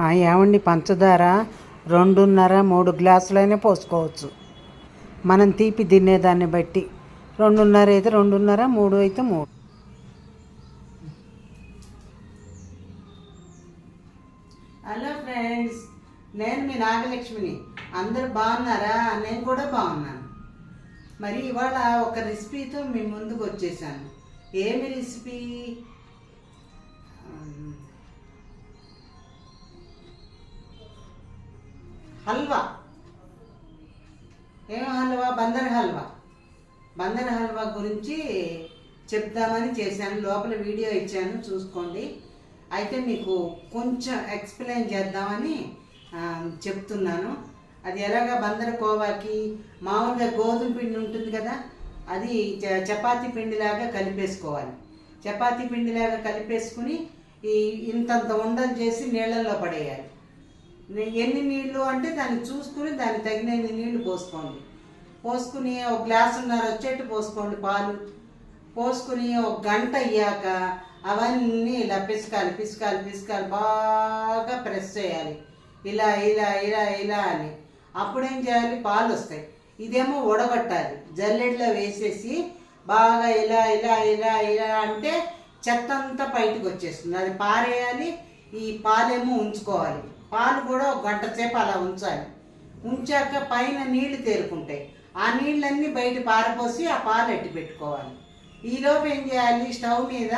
ఏమండి పంచదార రెండున్నర మూడు గ్లాసులైనా పోసుకోవచ్చు. మనం తీపి తినేదాన్ని బట్టి రెండున్నర అయితే రెండున్నర మూడు అయితే మూడు. హలో ఫ్రెండ్స్ నేను మీ నాగలక్ష్మిని. అందరు బాగున్నారా? నేను కూడా బాగున్నాను. మరి ఇవాళ ఒక రెసిపీతో మీ ముందుకు వచ్చేసాను. ఏమి రెసిపీ? హల్వా. ఏం హల్వా? బందర్ హల్వా. బందర్ హల్వా గురించి చెప్దామని చేశాను. లోపల వీడియో ఇచ్చాను చూసుకోండి. అయితే మీకు కొంచెం ఎక్స్ప్లెయిన్ చేద్దామని చెప్తున్నాను. అది ఎలాగా బందర్ కోవాకి? మామూలుగా గోధుమ పిండి ఉంటుంది కదా అది చ- పిండిలాగా కలిపేసుకోవాలి. చపాతీ పిండిలాగా కలిపేసుకుని ఈ ఇంతంత ఉండలు చేసి నీళ్ళల్లో పడేయాలి. ఎన్ని నీళ్ళు అంటే దాన్ని చూసుకుని దానికి తగినన్ని నీళ్ళు పోసుకోండి. పోసుకుని ఒక గ్లాసున్నర వచ్చేట్టు పోసుకోండి పాలు. పోసుకుని ఒక గంట అయ్యాక అవన్నీ ఇలా పిసకాలి పిసకాలి పిసకాలి బాగా ప్రెస్ చేయాలి. ఇలా ఇలా ఇలా ఇలా అని. అప్పుడేం చేయాలి? పాలు వస్తాయి ఇదేమో ఉడగొట్టాలి జల్లెడలో వేసేసి బాగా ఇలా ఇలా ఇలా ఇలా అంటే చెత్త అంతా బయటకు వచ్చేస్తుంది అది పారేయాలి. ఈ పాలేమో ఉంచుకోవాలి. పాలు కూడా ఒక గంట సేపు అలా ఉంచాలి. ఉంచాక పైన నీళ్ళు తేరుకుంటాయి ఆ నీళ్ళన్నీ బయట పారపోసి ఆ పాలు ఎట్టి పెట్టుకోవాలి. ఈలోపు ఏం చేయాలి? స్టవ్ మీద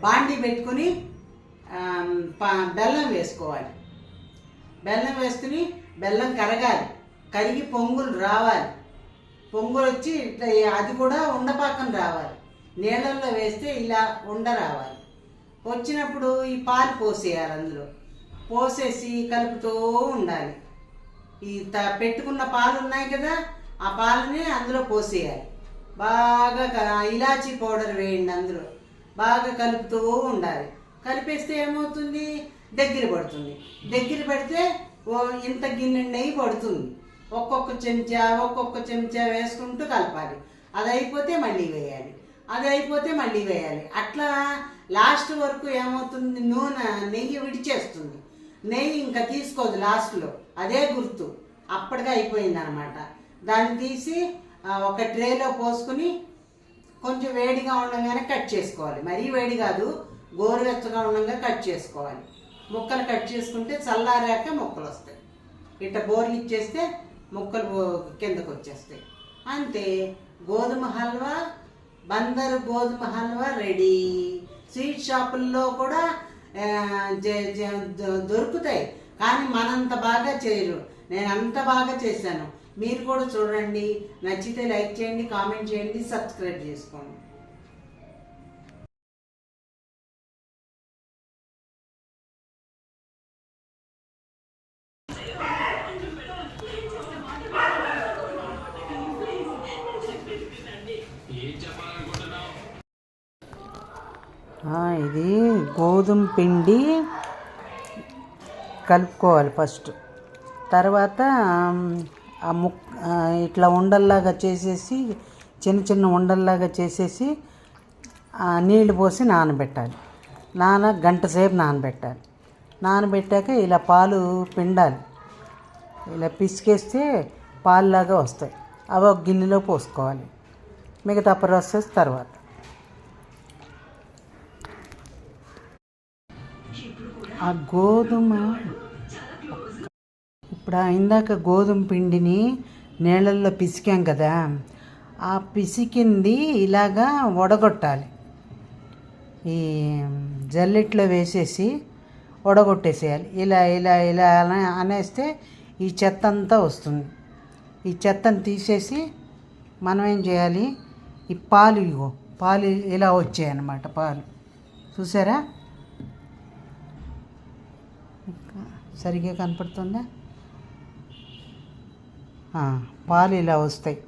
బాండి పెట్టుకుని పా- బెల్లం వేసుకోవాలి. బెల్లం వేసుకుని బెల్లం కరగాలి. కరిగి పొంగులు రావాలి. పొంగులు వచ్చి ఇట్లా అది కూడా ఉండపాకం రావాలి. నీళ్ళల్లో వేస్తే ఇలా ఉండ రావాలి. వచ్చినప్పుడు ఈ పాలు పోసేయాలి అందులో. పోసేసి కలుపుతూ ఉండాలి. ఈ త- పెట్టుకున్న పాలు ఉన్నాయి కదా ఆ పాలని అందులో పోసేయాలి. బాగా ఇలాచీ పౌడర్ వేయండి అందులో. బాగా కలుపుతూ ఉండాలి. కలిపేస్తే ఏమవుతుంది? దగ్గర పడుతుంది. దగ్గర పడితే ఓ ఇంత గిన్నె నెయ్యి పడుతుంది. ఒక్కొక్క చెంచా ఒక్కొక్క చెంచా వేసుకుంటూ కలపాలి. అది అయిపోతే మళ్ళీ వేయాలి. అది అయిపోతే మళ్ళీ వేయాలి. అట్లా లాస్ట్ వరకు ఏమవుతుంది? నూనె నెయ్యి విడిచేస్తుంది. నెయ్యి ఇంకా తీసుకోదు లాస్ట్లో. అదే గుర్తు. అప్పటికే అయిపోయింది అనమాట దాన్ని తీసి ఒక ట్రేలో పోసుకుని కొంచెం వేడిగా ఉండగానే కట్ చేసుకోవాలి. మరీ వేడి కాదు గోరువెచ్చగా ఉండగా కట్ చేసుకోవాలి. ముక్కలు కట్ చేసుకుంటే చల్లారాక ముక్కలు వస్తాయి. ఇట్ట బోర్లు ఇచ్చేస్తే ముక్కలు కిందకు వచ్చేస్తాయి. అంతే. గోధుమ హల్వా బందరు గోధుమ హల్వా రెడీ. స్వీట్ షాపుల్లో కూడా జ- దొ- దొరుకుతాయి. కానీ మనంత బాగా చేయరు. నేను అంత బాగా చేశాను. మీరు కూడా చూడండి. నచ్చితే లైక్ చేయండి కామెంట్ చేయండి సబ్స్క్రైబ్ చేసుకోండి. ఆ, ఇది గోధుమ పిండి కలుపుకోవాలి ఫస్ట్. తర్వాత ఆ ముక్ ఇట్లా ఉండల్లాగా చేసేసి చిన్న చిన్న ఉండల్లాగా చేసేసి ఆ, నీళ్ళు పోసి నానబెట్టాలి. నాన గంట సేపు నానబెట్టాలి. నానబెట్టాక ఇలా పాలు పిండాలి. ఇలా పిసికేస్తే పాలులాగా వస్తాయి. అవి ఒక గిన్నెలో పోసుకోవాలి. మిగతా ప్రాసెస్ తర్వాత. ఆ గోధుమ ఇప్పుడు ఇందాక గోధుమ పిండిని నీళ్ళల్లో పిసికాం కదా ఆ పిసికింది ఇలాగా వడగొట్టాలి. ఈ జల్లెట్లో వేసేసి వడగొట్టేసేయాలి. ఇలా ఇలా ఇలా అనేస్తే ఈ చెత్త అంతా వస్తుంది. ఈ చెత్తను తీసేసి మనం ఏం చేయాలి? ఈ పాలు ఇగో పాలు ఇలా వచ్చాయి అన్నమాట పాలు. చూసారా? సరిగ్గా కనపడుతుందా? పాలు ఇలా వస్తాయి.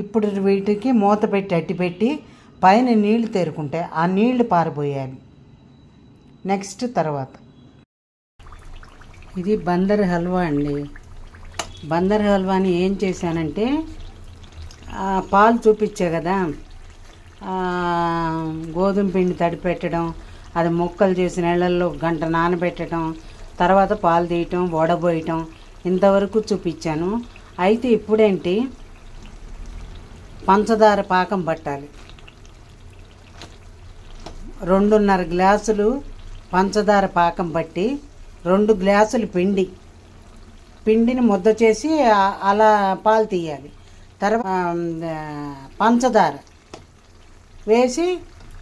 ఇప్పుడు వీటికి మూత పెట్టి అట్టి పెట్టి పైన నీళ్ళు తేరుకుంటాయి ఆ నీళ్ళు పారిపోయాలి నెక్స్ట్ తర్వాత. ఇది బందర్ హల్వా అండి. బందర్ హల్వాని ఏం చేశానంటే పాలు చూపించా కదా. గోధుమ పిండి తడిపెట్టడం అది ముక్కలు చేసి నీళ్ళల్లో గంట నానబెట్టడం తర్వాత పాలు తీయటం వడబోయటం ఇంతవరకు చూపించాను. అయితే ఇప్పుడేంటి? పంచదార పాకం పట్టాలి. రెండున్నర గ్లాసులు పంచదార పాకం పట్టి రెండు గ్లాసులు పిండి. పిండిని ముద్ద చేసి అలా పాలు తీయాలి. తర్వాత పంచదార వేసి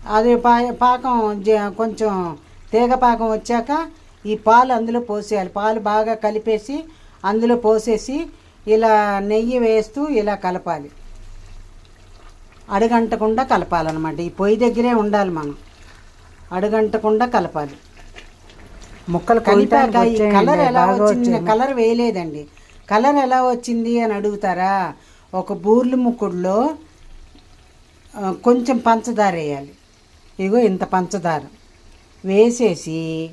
అది పా పాకం జ- కొంచెం తీగ పాకం వచ్చాక ఈ పాలు అందులో పోసేయాలి. పాలు బాగా కలిపేసి అందులో పోసేసి ఇలా నెయ్యి వేస్తూ ఇలా కలపాలి. అడుగంటకుండా కలపాలన్నమాట. ఈ పొయ్యి దగ్గరే ఉండాలి మనం. అడుగంటకుండా కలపాలి. ముక్కలు కలిపాక ఈ కలర్ ఎలా వచ్చింది. కలర్ వేయలేదండి. కలర్ ఎలా వచ్చింది అని అడుగుతారా? ఒక బూర్లు ముక్కుడులో కొంచెం పంచదార వేయాలి. ఇగో ఇంత పంచదార. వేసేసి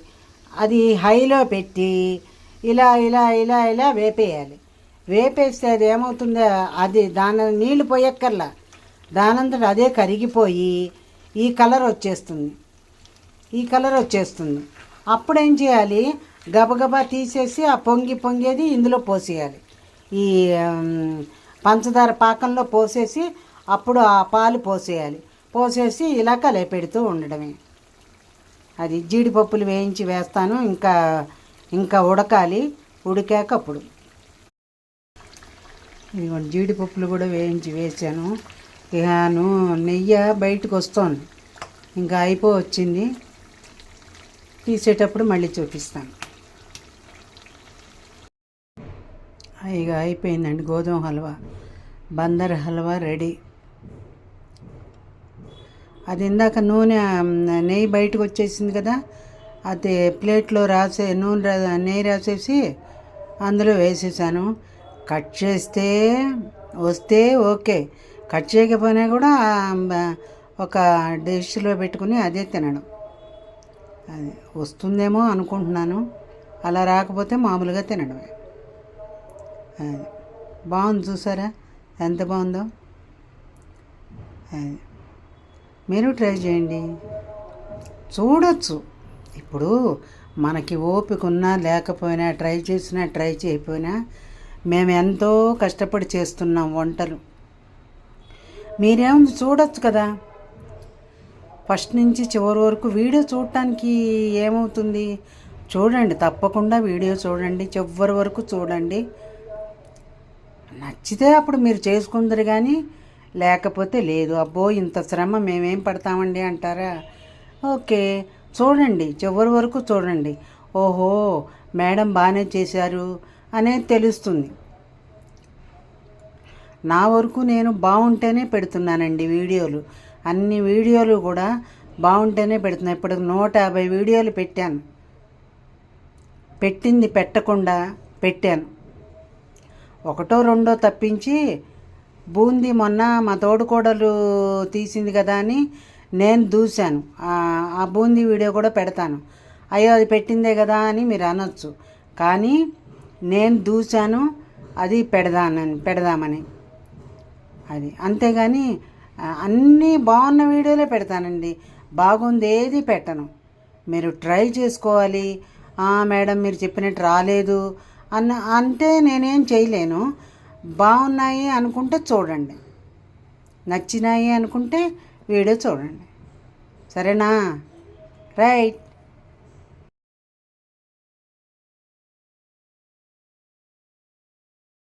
అది హైలో పెట్టి ఇలా ఇలా ఇలా ఇలా వేపేయాలి. వేపేస్తే అది ఏమవుతుందో అది దాని నీళ్ళు పోయక్కర్లా. దానంతట అదే కరిగిపోయి ఈ కలర్ వచ్చేస్తుంది. ఈ కలర్ వచ్చేస్తుంది. అప్పుడు ఏం చేయాలి? గబగబా తీసేసి ఆ పొంగి పొంగేది ఇందులో పోసేయాలి. ఈ పంచదార పాకంలో పోసేసి అప్పుడు ఆ పాలు పోసేయాలి. పోసేసి ఇలా కలిపెడుతూ ఉండడమే. అది జీడిపప్పులు వేయించి వేస్తాను ఇంకా ఇంకా ఉడకాలి. ఉడికాక అప్పుడు. ఇదిగోండి జీడిపప్పులు కూడా వేయించి వేసాను. ఇకను నెయ్యి బయటకు వస్తుంది. ఇంకా అయిపో వచ్చింది. తీసేటప్పుడు మళ్ళీ చూపిస్తాను. ఇక అయిపోయిందండి గోధుమ హల్వా. బందర్ హల్వా రెడీ. అది ఇందాక నూనె నెయ్యి బయటకు వచ్చేసింది కదా అది ప్లేట్లో రాసే నూనె రా- నెయ్యి రాసేసి అందులో వేసేసాను. కట్ చేస్తే వస్తే ఓకే. కట్ చేయకపోయినా కూడా ఒక డిష్లో పెట్టుకుని అదే తినడం అది వస్తుందేమో అనుకుంటున్నాను. అలా రాకపోతే మామూలుగా తినడమే. అది బాగుంది చూసారా? ఎంత బాగుందో? అది మీరు ట్రై చేయండి. చూడొచ్చు. ఇప్పుడు మనకి ఓపిక ఉన్నా లేకపోయినా ట్రై చేసినా ట్రై చేయకపోయినా మేము ఎంతో కష్టపడి చేస్తున్నాం వంటలు. మీరేం చూడొచ్చు కదా. ఫస్ట్ నుంచి చివరి వరకు వీడియో చూడటానికి ఏమవుతుంది? చూడండి తప్పకుండా వీడియో చూడండి చివరి వరకు చూడండి. నచ్చితే అప్పుడు మీరు చేసుకుందరు కానీ లేకపోతే లేదు. అబ్బో ఇంత శ్రమ మేమేం పడతామండి అంటారా? ఓకే చూడండి చివరి వరకు చూడండి. ఓహో మేడం బాగానే చేశారు అనేది తెలుస్తుంది. నా వరకు నేను బాగుంటేనే పెడుతున్నానండి వీడియోలు. అన్ని వీడియోలు కూడా బాగుంటేనే పెడుతున్నాను ఇప్పుడు నూట యాభై వీడియోలు పెట్టాను. పెట్టింది పెట్టకుండా పెట్టాను. ఒకటో రెండో తప్పించి బూందీ మొన్న మా తోడుకోడలు తీసింది కదా అని నేను దూశాను. ఆ- బూందీ వీడియో కూడా పెడతాను. అయ్యో అది పెట్టిందే కదా అని మీరు అనొచ్చు. కానీ నేను దూశాను అది పెడదానని పెడదామని. అది అంతేగాని అన్నీ బాగున్న వీడియోలే పెడతానండి. బాగుంది ఏది పెట్టను. మీరు ట్రై చేసుకోవాలి. మేడం మీరు చెప్పినట్టు రాలేదు అన్న అంటే నేనేం చేయలేను. బాగున్నాయి అనుకుంటే చూడండి. నచ్చినాయి అనుకుంటే వీడియో చూడండి. సరేనా? రైట్.